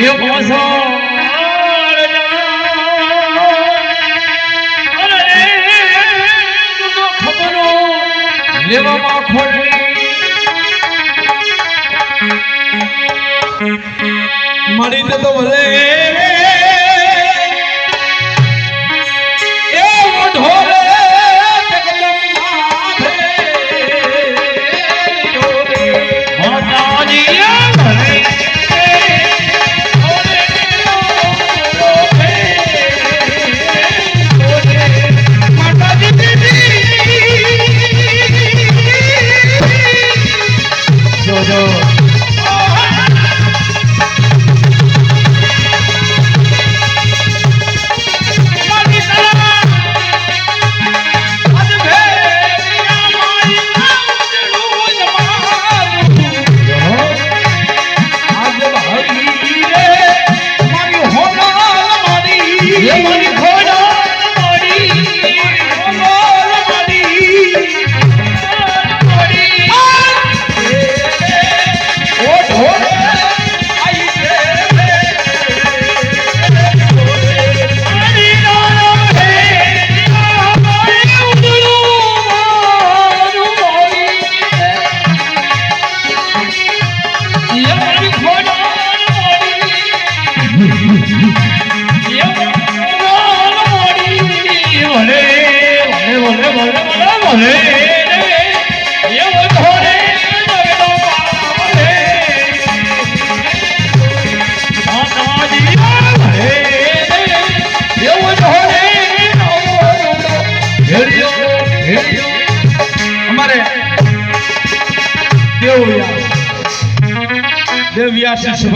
Eu posso લેવામાં ખોટી. મળી તો ભલે. করো અમારે દેવ યાર. দেবিয়া শিশু